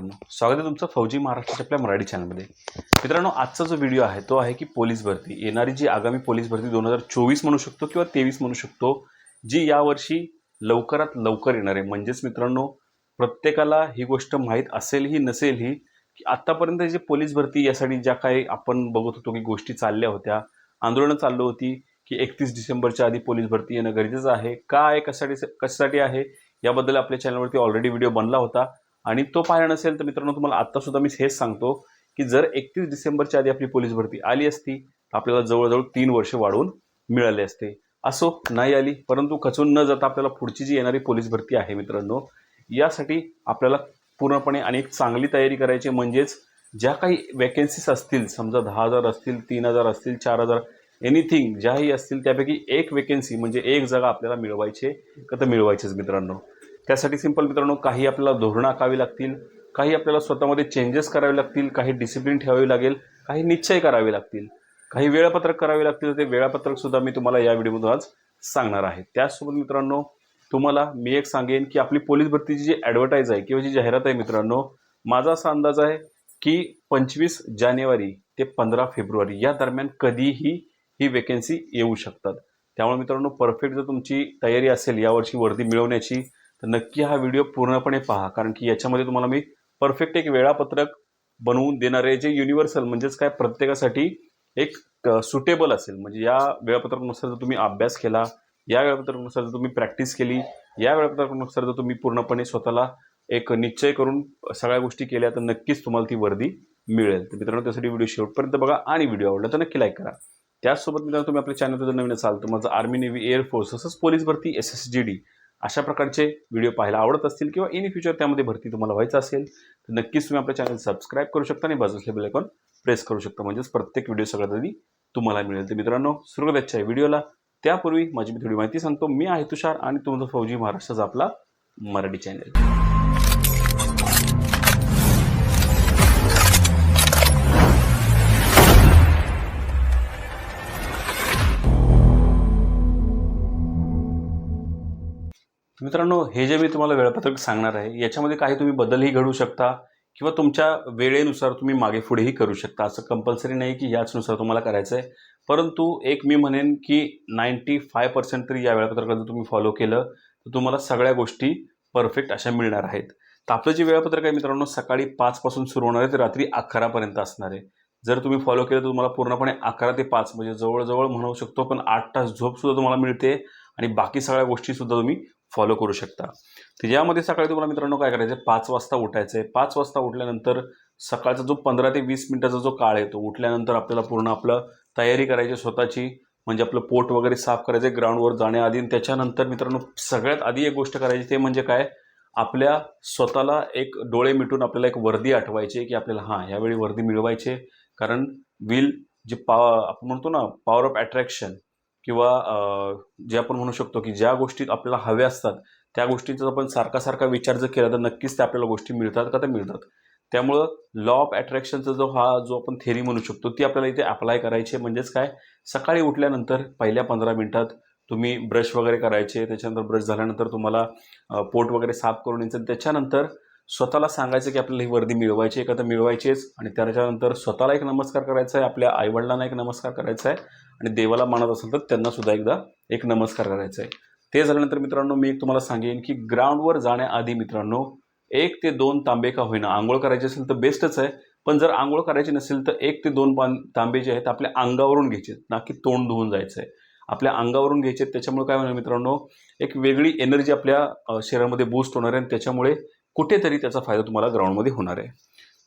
मित्रांनो स्वागत आहे तुमचं फौजी महाराष्ट्राच्या आपल्या मराठी चॅनलमध्ये मित्रांनो आजचा जो व्हिडिओ आहे तो आहे की पोलीस भरती. येणारी जी आगामी पोलीस भरती दोन हजार चोवीस म्हणू शकतो किंवा तेवीस म्हणू शकतो जी यावर्षी लवकरात लवकर येणार आहे. म्हणजेच मित्रांनो प्रत्येकाला ही गोष्ट माहीत असेलही नसेलही की आत्तापर्यंत जी पोलीस भरती यासाठी ज्या काही आपण बघत होतो की गोष्टी चालल्या होत्या आंदोलनं चाललो होती की एकतीस डिसेंबरच्या आधी पोलीस भरती येणं गरजेचं आहे का आहे कशासाठी कशासाठी आहे याबद्दल आपल्या चॅनलवरती ऑलरेडी व्हिडिओ बनला होता. आणि तो पाहिला नसेल तर मित्रांनो तुम्हाला आत्ता सुद्धा मी हेच सांगतो की जर एकतीस डिसेंबरच्या आधी आपली पोलीस भरती आली असती तर आपल्याला जवळजवळ तीन वर्ष वाढवून मिळाले असते. असो नाही आली परंतु खचून न जाता आपल्याला पुढची जी येणारी पोलीस भरती आहे मित्रांनो यासाठी आपल्याला पूर्णपणे आणि एक चांगली तयारी करायची म्हणजेच ज्या काही वॅकेन्सीज असतील समजा दहा हजार असतील तीन हजार असतील चार हजार एनिथिंग ज्याही असतील त्यापैकी एक वेकेन्सी म्हणजे एक जागा आपल्याला मिळवायचे का तर मिळवायचेच मित्रांनो. त्यासाठी सिंपल मित्रांनो काही आपल्याला धोरणं आखावी लागतील काही आपल्याला स्वतःमध्ये चेंजेस करावे लागतील काही डिसिप्लिन ठेवावी लागेल काही निश्चय करावे लागतील काही वेळापत्रक करावे लागतील. ते वेळापत्रकसुद्धा मी तुम्हाला या व्हिडिओमधून आज सांगणार आहे. त्याचसोबत मित्रांनो तुम्हाला मी एक सांगेन की आपली पोलीस भरतीची जी ॲडव्हर्टाईज आहे किंवा जी जाहिरात आहे मित्रांनो माझा असा अंदाज आहे की पंचवीस जानेवारी ते पंधरा फेब्रुवारी या दरम्यान कधीही ही वेकेन्सी येऊ शकतात. त्यामुळे मित्रांनो परफेक्ट जर तुमची तयारी असेल यावर्षी वर्दी मिळवण्याची तर नक्की हा व्हिडिओ पूर्णपणे पहा कारण की याच्यामध्ये तुम्हाला मी परफेक्ट एक वेळापत्रक बनवून देणारे जे युनिव्हर्सल म्हणजेच काय प्रत्येकासाठी एक सुटेबल असेल. म्हणजे या वेळापत्रकानुसार जर तुम्ही अभ्यास केला या वेळापत्रकानुसार जर तुम्ही प्रॅक्टिस केली या वेळापत्रकानुसार जर तुम्ही पूर्णपणे स्वतःला एक निश्चय करून सगळ्या गोष्टी केल्या तर नक्कीच तुम्हाला ती वर्दी मिळेल. तर मित्रांनो त्यासाठी व्हिडिओ शेवटपर्यंत बघा आणि व्हिडिओ आवडला तर नक्की लाईक करा. त्याचसोबत मित्रांनो तुम्ही आपल्या चॅनलवर जर नवीन असाल तर माझं आर्मी नेव्ही एअरफोर्स तसंच पोलीस भरती एस एस जी डी अशा प्रकारचे व्हिडिओ पाहायला आवडत असतील किंवा इन फ्युचर त्यामध्ये भरती तुम्हाला व्हायचं असेल तर नक्कीच तुम्ही आपल्या चॅनल सबस्क्राईब करू शकता आणि बाजूचे बेल आयकॉन प्रेस करू शकता. म्हणजेच प्रत्येक व्हिडिओ सगळ्यात आधी तुम्हाला मिळेल. तर मित्रांनो सुरू द्यायच्या व्हिडिओला त्यापूर्वी माझी मी थोडी माहिती सांगतो. मी आहे तुषार आणि तुमचं फौजी महाराष्ट्राचा आपला मराठी चॅनल मित्रांनो हे जे मी तुम्हाला वेळापत्रक सांगणार आहे याच्यामध्ये काही तुम्ही बदलही घडू शकता किंवा तुमच्या वेळेनुसार तुम्ही मागे पुढेही करू शकता. असं कंपल्सरी नाही की याचनुसार तुम्हाला करायचं आहे. परंतु एक मी म्हणेन की नाईंटी फाय पर्सेंट तरी या वेळापत्रकात जर तुम्ही फॉलो केलं तर तुम्हाला सगळ्या गोष्टी परफेक्ट अशा मिळणार आहेत. तर आपलं जे वेळापत्रक आहे मित्रांनो सकाळी पाचपासून सुरू होणार आहे ते रात्री अकरापर्यंत असणार आहे. जर तुम्ही फॉलो केलं तर तुम्हाला पूर्णपणे अकरा ते पाच म्हणजे जवळजवळ म्हणू शकतो पण आठ तास झोपसुद्धा तुम्हाला मिळते आणि बाकी सगळ्या गोष्टीसुद्धा तुम्ही फॉलो करू शकता. तर यामध्ये सकाळी तुम्हाला मित्रांनो काय करायचं आहे पाच वाजता उठायचं आहे पाच वाजता उठल्यानंतर सकाळचा जो पंधरा ते वीस मिनिटाचा जो काळ आहे तो उठल्यानंतर आपल्याला पूर्ण आपलं तयारी करायची स्वतःची म्हणजे आपलं पोट वगैरे साफ करायचं आहे ग्राउंडवर जाण्याआधी त्याच्यानंतर मित्रांनो सगळ्यात आधी एक गोष्ट करायची ते म्हणजे काय? आपल्या स्वतःला एक डोळे मिटून आपल्याला एक वर्दी आठवायची की आपल्याला हां यावेळी वर्दी मिळवायची. कारण विल जे पा आपण म्हणतो ना पॉवर ऑफ अट्रॅक्शन किंवा जे आपण म्हणू शकतो की ज्या गोष्टी आपल्याला हव्या असतात त्या गोष्टींचा आपण सारखा सारखा विचार जर केला तर नक्कीच त्या आपल्याला गोष्टी मिळतात का तर मिळतात. त्यामुळं लॉ ऑफ अट्रॅक्शनचा जो हा जो आपण थेरी म्हणू शकतो ती आपल्याला इथे अप्लाय करायची आहे. म्हणजेच काय? सकाळी उठल्यानंतर पहिल्या पंधरा मिनिटात तुम्ही ब्रश वगैरे करायचे त्याच्यानंतर ब्रश झाल्यानंतर तुम्हाला पोट वगैरे साफ करून यायचं. त्याच्यानंतर स्वतःला सांगायचं की आपल्याला ही वर्दी मिळवायची आहे का तर मिळवायचीच. आणि त्याच्यानंतर स्वतःला एक नमस्कार करायचा आहे आपल्या आईवडिलांना एक नमस्कार करायचा आहे. आणि देवाला मानत असेल तर त्यांना सुद्धा एकदा एक नमस्कार करायचा आहे ते झाल्यानंतर मित्रांनो मी एक तुम्हाला सांगेन की ग्राउंडवर जाण्याआधी मित्रांनो एक ते दोन तांबे का होईना आंघोळ करायची असेल तर बेस्टच आहे. पण जर आंघोळ करायची नसेल तर एक ते दोन पान तांबे जे आहेत आपल्या अंगावरून घ्यायचे ना की तोंड धुवून जायचं आहे आपल्या अंगावरून घ्यायचे आहेत. त्याच्यामुळे काय होणार मित्रांनो एक वेगळी एनर्जी आपल्या शरीरामध्ये बूस्ट होणार आहे आणि त्याच्यामुळे कुठेतरी त्याचा फायदा तुम्हाला ग्राउंडमध्ये होणार आहे.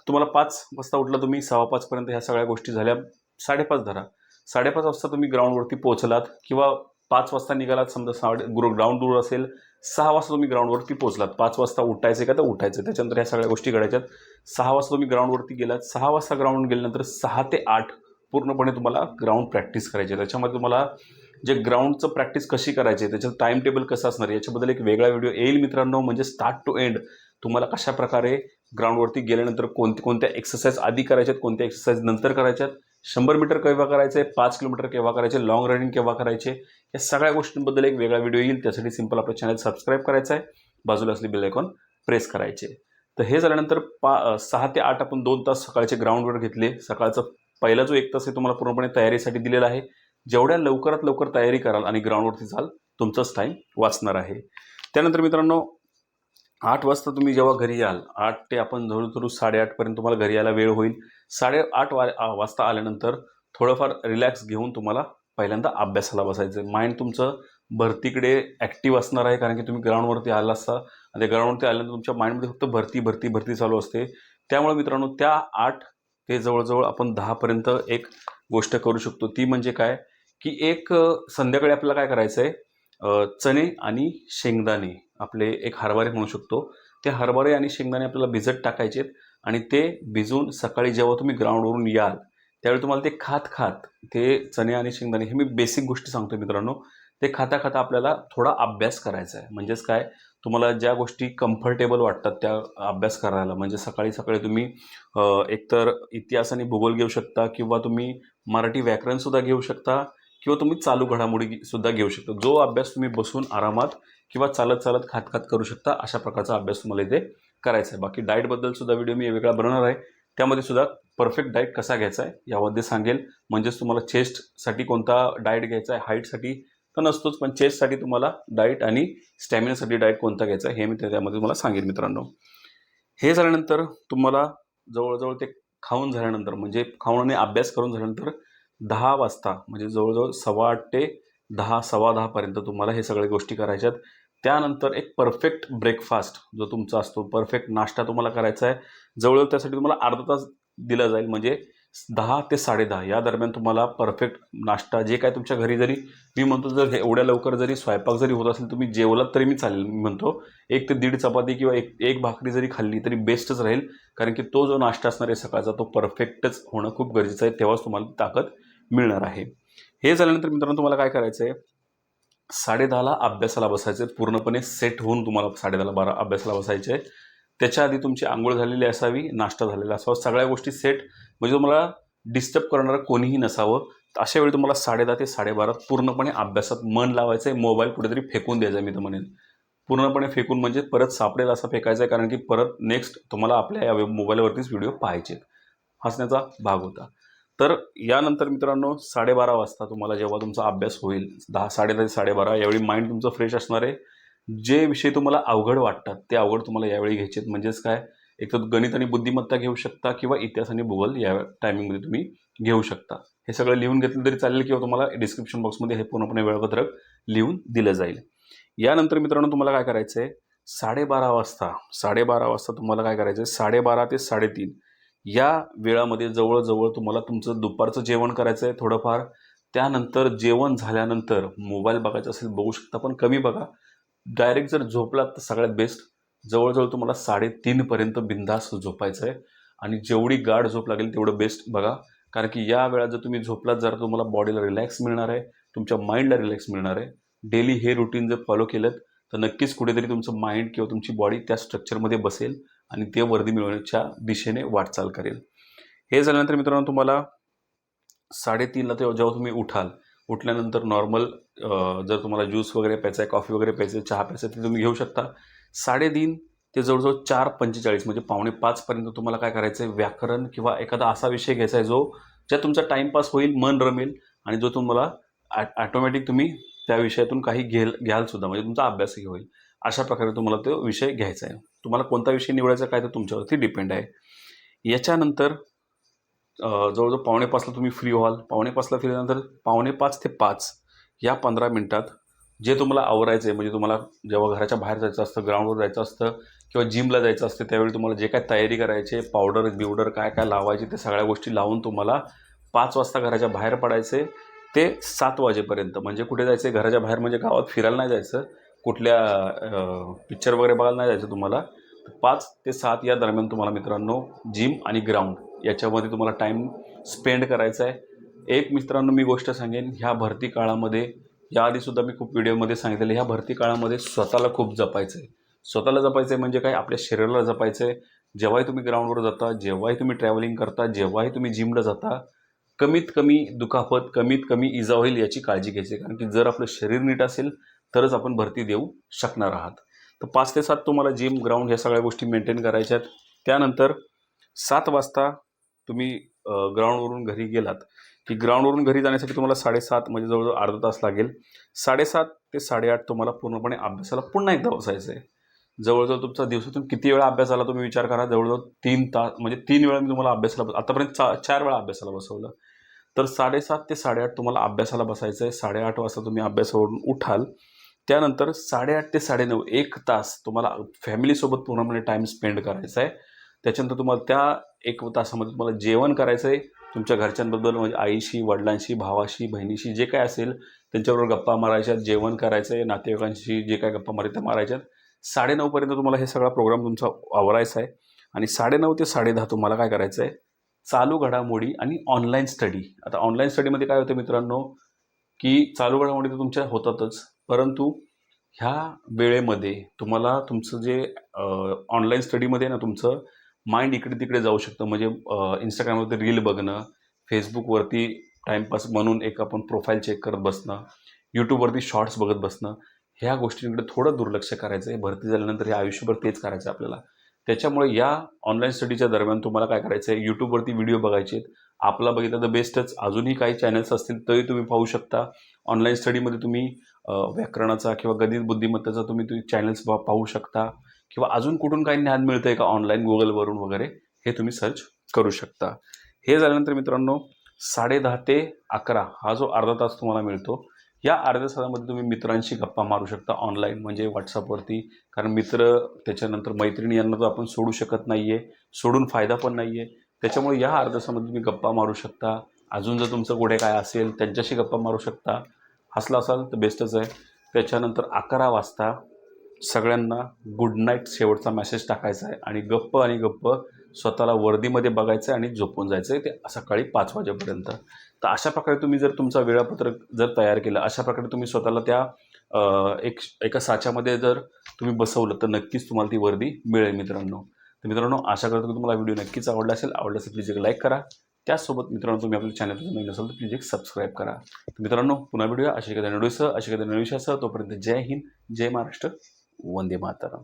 तुम्हाला पाच वाजता उठला तुम्ही सव्वा पाचपर्यंत ह्या सगळ्या गोष्टी झाल्या साडेपाच धरा. साडेपाच वाजता तुम्ही ग्राउंडवरती पोहोचलात किंवा पाच वाजता निघालात समजा साडे ग्रो ग्राउंड दूर असेल सहा वाजता तुम्ही ग्राउंडवरती पोहोचलात. पाच वाजता उठायचं का तर उठायचं त्याच्यानंतर ह्या सगळ्या गोष्टी घडायच्यात. सहा वाजता तुम्ही ग्राउंडवरती गेलात. सहा वाजता ग्राउंड गेल्यानंतर सहा ते आठ पूर्णपणे तुम्हाला ग्राउंड प्रॅक्टिस करायची. आहे त्याच्यामध्ये तुम्हाला जे ग्राउंडचं प्रॅक्टिस कशी करायची आहे त्याचं टाईम टेबल कसं असणार याच्याबद्दल एक वेगळा व्हिडिओ येईल मित्रांनो. म्हणजे स्टार्ट टू एंड. तुम्हाला कशा प्रकारे ग्राउंडवरती गेल्यानंतर कोणते कोणत्या एक्सरसाइज आधी करायच्यात कोणत्या एक्सरसाइज नंतर करायच्यात? शंभर मीटर केव्हा करायचे? पाच किलोमीटर केव्हा करायचे? लॉंग रनिंग केव्हा करायचे? या सगळ्या गोष्टींबद्दल एक वेगळा व्हिडिओ येईल. त्यासाठी सिंपल आपलं चॅनल सबस्क्राईब करायचं आहे बाजूला असली बेल आयकॉन प्रेस करायचे. तर हे झाल्यानंतर पा सहा ते आठ आपण दोन तास सकाळचे ग्राउंडवर घेतले. सकाळचा पहिला जो एक तास आहे तुम्हाला पूर्णपणे तयारीसाठी दिलेला आहे. जेवढ्या लवकरात लवकर तयारी कराल आणि ग्राउंडवरती जाल तुमचाच टाईम वाचणार आहे. त्यानंतर मित्रांनो आठ वाजता तुम्ही जेव्हा घरी याल आठ ते आपण जवळजवळ साडेआठपर्यंत तुम्हाला घरी यायला वेळ होईल. साडेआठ वा वाजता आल्यानंतर थोडंफार रिलॅक्स घेऊन तुम्हाला पहिल्यांदा अभ्यासाला बसायचं आहे माइंड तुमचं भरतीकडे ॲक्टिव्ह असणार आहे कारण की तुम्ही ग्राउंडवरती आला असता. आणि त्या ग्राउंडवरती आल्यानंतर तुमच्या माइंडमध्ये फक्त भरती भरती भरती चालू असते. त्यामुळे मित्रांनो त्या आठ ते जवळजवळ आपण दहापर्यंत एक गोष्ट करू शकतो. ती म्हणजे काय? की एक संध्याकाळी आपल्याला काय करायचं आहे चणे आणि शेंगदाणे. आपले एक हरभरे म्हणू शकतो. ते हरभरे आणि शेंगदाणे आपल्याला भिजत टाकायचे आहेत आणि ते भिजून सकाळी जेव्हा तुम्ही ग्राउंडवरून याल त्यावेळी तुम्हाला ते खात खात ते चणे आणि शेंगदाणे हे मी बेसिक गोष्टी सांगतो मित्रांनो ते खाता खाता आपल्याला थोडा अभ्यास करायचा आहे. म्हणजेच काय? तुम्हाला ज्या गोष्टी कम्फर्टेबल वाटतात त्या अभ्यास करायला. म्हणजे सकाळी सकाळी तुम्ही एकतर इतिहास आणि भूगोल घेऊ शकता किंवा तुम्ही मराठी व्याकरणसुद्धा घेऊ शकता किंवा तुम्ही चालू घडामोडी सुद्धा घेऊ शकता. जो अभ्यास तुम्ही बसून आरामात किंवा चालत चालत खात खात करू शकता. अशा प्रकारचा अभ्यास तुम्हाला इथे करायचा आहे. बाकी डाएटबद्दल सुद्धा व्हिडिओ मी वेगळा बनवणार आहे. त्यामध्ये सुद्धा परफेक्ट डाएट कसा घ्यायचा आहे यामध्ये सांगेल. म्हणजेच तुम्हाला चेस्टसाठी कोणता डाएट घ्यायचा आहे हाईटसाठी तर नसतोच पण चेस्टसाठी तुम्हाला डाएट आणि स्टॅमिनासाठी डाएट कोणता घ्यायचा आहे हे मी त्यामध्ये तुम्हाला सांगेन मित्रांनो. हे झाल्यानंतर तुम्हाला जवळजवळ ते खाऊन झाल्यानंतर म्हणजे खाऊन आणि अभ्यास करून झाल्यानंतर दहा वाजता म्हणजे जवळजवळ सव्वा आठ ते दहा सव्वा दहापर्यंत तुम्हाला हे सगळ्या गोष्टी करायच्यात. त्यानंतर एक परफेक्ट ब्रेकफास्ट जो तुमचा असतो. परफेक्ट नाश्ता तुम्हाला करायचा आहे. जवळजवळ त्यासाठी तुम्हाला अर्धा तास दिला जाईल. म्हणजे दहा ते साडेदहा या दरम्यान तुम्हाला परफेक्ट नाश्ता जे काय तुमच्या घरी जरी मी म्हणतो जर एवढ्या लवकर जरी स्वयंपाक जरी होत असेल तुम्ही जेवलात तरी मी चालेल. मी म्हणतो एक ते दीड चपाती किंवा एक एक भाकरी जरी खाल्ली तरी बेस्टच राहील. कारण की तो जो नाश्ता असणार आहे सकाळचा तो परफेक्टच होणं खूप गरजेचं आहे. तेव्हाच तुम्हाला ताकद मिळणार आहे. हे झाल्यानंतर मित्रांनो तुम्हाला काय करायचं आहे साडेदहाला अभ्यासाला बसायचं. आहे पूर्णपणे सेट होऊन तुम्हाला साडेदहाला बारा अभ्यासाला बसायचे आहे. त्याच्या आधी तुमची आंघोळ झालेली असावी नाश्ता झालेला असावा सगळ्या गोष्टी सेट म्हणजे तुम्हाला डिस्टर्ब करणारं कोणीही नसावं. अशा वेळी तुम्हाला साडेदहा ते साडेबारा पूर्णपणे अभ्यासात मन लावायचं आहे. मोबाईल कुठेतरी फेकून द्यायचा मी तर म्हणेन. पूर्णपणे फेकून म्हणजे परत सापडेल असा फेकायचा आहे कारण की परत नेक्स्ट तुम्हाला आपल्या या मोबाईलवरतीच व्हिडिओ पाहायचे हसण्याचा भाग होता. तर यानंतर मित्रांनो साडेबारा वाजता तुम्हाला जेव्हा तुमचा अभ्यास होईल दहा साडे ते साडेबारा यावेळी माइंड तुमचं फ्रेश असणार आहे. जे विषय तुम्हाला अवघड वाटतात ते अवघड तुम्हाला यावेळी घ्यायचे आहेत म्हणजेच काय? एक तर गणित आणि बुद्धिमत्ता घेऊ शकता किंवा इतिहास आणि भूगोल या टायमिंगमध्ये तुम्ही घेऊ शकता. हे सगळं लिहून घेतलं तरी चालेल किंवा तुम्हाला डिस्क्रिप्शन बॉक्समध्ये हे पूर्णपणे वेळापत्रक लिहून दिलं जाईल. यानंतर मित्रांनो तुम्हाला काय करायचं आहे साडेबारा वाजता साडेबारा वाजता तुम्हाला काय करायचं आहे साडेबारा ते साडेतीन. या वेळामध्ये जवळजवळ तुम्हाला तुमचं दुपारचं जेवण करायचं आहे थोडंफार. त्यानंतर जेवण झाल्यानंतर मोबाईल बघायचा असेल बघू शकता पण कमी बघा. डायरेक्ट जर झोपलात तर सगळ्यात बेस्ट. जवळजवळ तुम्हाला साडेतीनपर्यंत बिंदास झोपायचं आहे आणि जेवढी गाढ झोप लागेल तेवढं बेस्ट बघा. कारण की या वेळा जर तुम्ही झोपलात जर तुम्हाला बॉडीला रिलॅक्स मिळणार आहे. तुमच्या माइंडला रिलॅक्स मिळणार आहे. डेली हे रुटीन जर फॉलो केलं तर नक्कीच कुठेतरी तुमचं माइंड किंवा तुमची बॉडी त्या स्ट्रक्चरमध्ये बसेल. आणि ते वर्दी मिळवण्याच्या दिशेने वाटचाल करेल. हे झाल्यानंतर मित्रांनो तुम्हाला साडेतीनला तेव्हा जेव्हा तुम्ही उठाल उठल्यानंतर नॉर्मल जर तुम्हाला ज्यूस वगैरे प्यायचा आहे कॉफी वगैरे प्यायचं आहे चहा प्यायचं ते तुम्ही घेऊ शकता. साडेतीन ते जवळजवळ चार पंचेचाळीस म्हणजे पावणे पाचपर्यंत तुम्हाला काय करायचं आहे व्याकरण किंवा एखादा असा विषय घ्यायचा आहे जो ज्या तुमचा टाईमपास होईल मन रमेल आणि जो तुम्हाला ॲटोमॅटिक तुम्ही त्या विषयातून काही घेल घ्यालसुद्धा म्हणजे तुमचा अभ्यासही होईल. अशा प्रकारे तुम्हाला तो विषय घ्यायचा आहे तुम्हाला कोणता विषय निवडायचा काय तर तुमच्यावरती डिपेंड आहे. याच्यानंतर जवळजवळ पावणेपाचला तुम्ही फ्री व्हाल. पावणेपाचला फिरल्यानंतर पावणेपाच ते पाच या पंधरा मिनटात जे तुम्हाला आवरायचं आहे म्हणजे तुम्हाला जेव्हा घराच्या बाहेर जायचं असतं ग्राउंडवर जायचं असतं किंवा जिमला जायचं असतं त्यावेळी तुम्हाला जे काय तयारी करायची पावडर बिवडर काय काय लावायचे ते सगळ्या गोष्टी लावून तुम्हाला पाच वाजता घराच्या बाहेर पडायचे ते सात वाजेपर्यंत म्हणजे कुठे जायचं आहे घराच्या बाहेर म्हणजे गावात फिरायला नाही जायचं. कुठल्या पिक्चर वगैरे बघायला नाही जायचं तुम्हाला. पाच ते सात या दरम्यान तुम्हाला मित्रांनो जिम आणि ग्राउंड याच्यामध्ये तुम्हाला टाईम स्पेंड करायचा आहे. एक मित्रांनो मी गोष्ट सांगेन ह्या भरती काळामध्ये याआधीसुद्धा मी खूप व्हिडिओमध्ये सांगितलेलं ह्या भरती काळामध्ये स्वतःला खूप जपायचं आहे. स्वतःला जपायचं आहे म्हणजे काय? आपल्या शरीराला जपायचं आहे. जेव्हाही तुम्ही ग्राउंडवर जाता जेव्हाही तुम्ही ट्रॅव्हलिंग करता जेव्हाही तुम्ही जिमला जाता कमीत कमी दुखापत कमीत कमी इजा होईल याची काळजी घ्यायची आहे. कारण की जर आपलं शरीर नीट असेल तरच आपण भरती देऊ शकणार आहात. तर पाच ते सात तुम्हाला जिम ग्राउंड ह्या सगळ्या गोष्टी मेंटेन करायच्या आहेत. त्यानंतर सात वाजता तुम्ही ग्राउंडवरून घरी गेलात की ग्राउंडवरून घरी जाण्यासाठी तुम्हाला साडेसात म्हणजे जवळजवळ अर्धा तास लागेल. साडेसात ते साडेआठ तुम्हाला पूर्णपणे अभ्यासाला पुन्हा एकदा बसायचं आहे. जवळजवळ तुमचा दिवसातून किती वेळा अभ्यास आला तुम्ही विचार करा जवळजवळ तीन तास म्हणजे तीन वेळा मी तुम्हाला अभ्यासाला बस- आतापर्यंत चा चार वेळा अभ्यासाला बसवलं. तर साडेसात ते साडेआठ तुम्हाला अभ्यासाला बसायचं आहे. साडेआठ वाजता तुम्ही अभ्यासावरून उठाल. त्यानंतर साडेआठ ते साडेनऊ एक तास तुम्हाला फॅमिलीसोबत पूर्णपणे टाईम स्पेंड करायचा आहे. त्याच्यानंतर तुम्हाला त्या एक तासामध्ये तुम्हाला जेवण करायचं आहे. तुमच्या घरच्यांबद्दल म्हणजे आईशी वडिलांशी भावाशी बहिणीशी जे काय असेल त्यांच्याबरोबर गप्पा मारायच्यात जेवण करायचं आहे नातेवाईकांशी जे काय गप्पा मारायच्या त्या मारायच्यात साडेनऊपर्यंत तुम्हाला हे सगळा प्रोग्राम तुमचा आवरायचा आहे. आणि साडेनऊ ते साडेदहा तुम्हाला काय करायचं आहे? चालू घडामोडी आणि ऑनलाईन स्टडी आता ऑनलाईन स्टडीमध्ये काय होतं मित्रांनो की चालू घडामोडी तर तुमच्या होतातच. परंतु ह्या वेळेमध्ये तुम्हाला तुमचं जे ऑनलाईन स्टडीमध्ये ना तुमचं माइंड इकडे तिकडे जाऊ शकतं. म्हणजे इंस्टाग्रामवरती रील बघणं फेसबुकवरती टाईमपास म्हणून एक आपण प्रोफाईल चेक करत बसणं यूट्यूबवरती शॉर्ट्स बघत बसणं ह्या गोष्टींकडे थोडं दुर्लक्ष करायचं आहे. भरती झाल्यानंतर हे आयुष्यभर तेच करायचं आहे आपल्याला. त्याच्यामुळे या ऑनलाईन स्टडीच्या दरम्यान तुम्हाला काय करायचं आहे? यूट्यूबवरती व्हिडिओ बघायचे आहेत. आपला बघितलं तर बेस्टच अजूनही काही चॅनल्स असतील तरी तुम्ही पाहू शकता. ऑनलाईन स्टडीमध्ये तुम्ही व्याकरणाचा किंवा गणित बुद्धिमत्तेचा तुम्ही तुम्ही चॅनल्स पाहू शकता. किंवा अजून कुठून काही ज्ञान मिळतं आहे का ऑनलाईन गुगलवरून वगैरे हे तुम्ही सर्च करू शकता. हे झाल्यानंतर मित्रांनो साडेदहा ते अकरा हा जो अर्धा तास तुम्हाला मिळतो या अर्ध्या तासामध्ये तुम्ही मित्रांशी गप्पा मारू शकता ऑनलाईन म्हणजे व्हॉट्सअपवरती कारण मित्र त्याच्यानंतर मैत्रिणी यांना तर आपण सोडू शकत नाही आहे सोडून फायदा पण नाही आहे त्याच्यामुळे या अर्ध्या तासामध्ये तुम्ही गप्पा मारू शकता. अजून जर तुमचं कुठे काय असेल त्यांच्याशी गप्पा मारू शकता. हसला असाल तर बेस्टच आहे. त्याच्यानंतर अकरा वाजता सगळ्यांना गुड नाईट शेवटचा मेसेज टाकायचा आहे आणि गप्प आणि गप्प स्वतःला वर्दीमध्ये बघायचं आहे आणि झोपून जायचं आहे. ते सकाळी पाच वाजेपर्यंत. तर अशा प्रकारे तुम्ही जर तुमचा वेळापत्रक जर तयार केलं अशा प्रकारे तुम्ही स्वतःला त्या एक एका साच्यामध्ये जर तुम्ही बसवलं तर नक्कीच तुम्हाला ती वर्दी मिळेल मित्रांनो. तर मित्रांनो आशा करतो की तुम्हाला व्हिडिओ नक्कीच आवडला असेल. आवडला असेल प्लीज एक लाईक करा. त्याचसोबत मित्रांनो तुम्ही आपल्या चॅनलवर नवीन असाल तर प्लीज एक सबस्क्राईब करा. तर मित्रांनो पुन्हा भेटूया. अशा एखाद्या नडूसह अशा एखाद्या नवीन तोपर्यंत जय हिंद जय महाराष्ट्र वंदे मातरम.